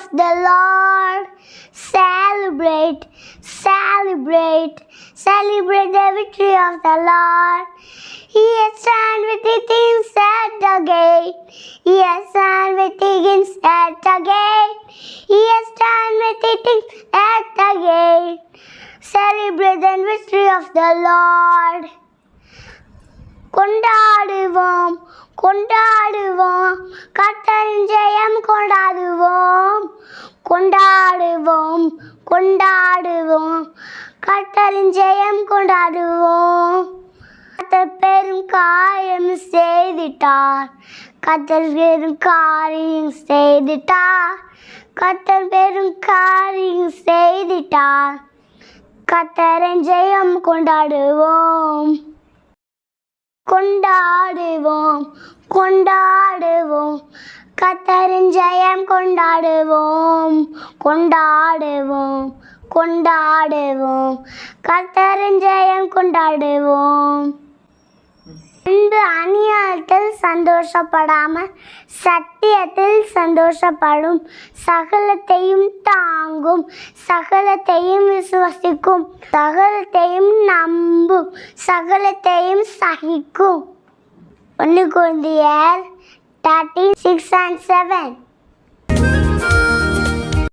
of the Lord. Celebrate, celebrate, celebrate the victory of the Lord. He has stand with the things at the gate. He has stand with the things at the gate. He has stand with the things at the gate. Celebrate the victory of the Lord. கொண்டாடுவோம் கொண்டாடுவோம் கத்தரின் ஜெயம் கொண்டாடுவோம் கொண்டாடுவோம் கொண்டாடுவோம். கர்த்தரின் ஜெயம் கொண்டாடுவோம். கர்த்தர் பெரும் காரியம் செய்திட்டார். கத்தர் பெரும் காரியம் செய்திட்டார். கத்தர் பெரும் காரியம் செய்திட்டார். கர்த்தரின் ஜெயம் கொண்டாடுவோம். கொண்டாடுவோம் கொண்டாடுவோம். கத்தரின் ஜெயம் கொண்டாடுவோம் கொண்டாடுவோம் கொண்டாடுவோம். கத்தரின் ஜெயம் கொண்டாடுவோம். அன்பு அணியா சந்தோஷப்படாமல் சத்தியத்தில் சந்தோஷப்படும். சகலத்தையும் தாங்கும். சகலத்தையும் விசுவசிக்கும். சகலத்தையும் நம்பும். சகலத்தையும் சகிக்கும். ஒன்று குழந்தையர் தேர்ட்டி சிக்ஸ் அண்ட் செவன்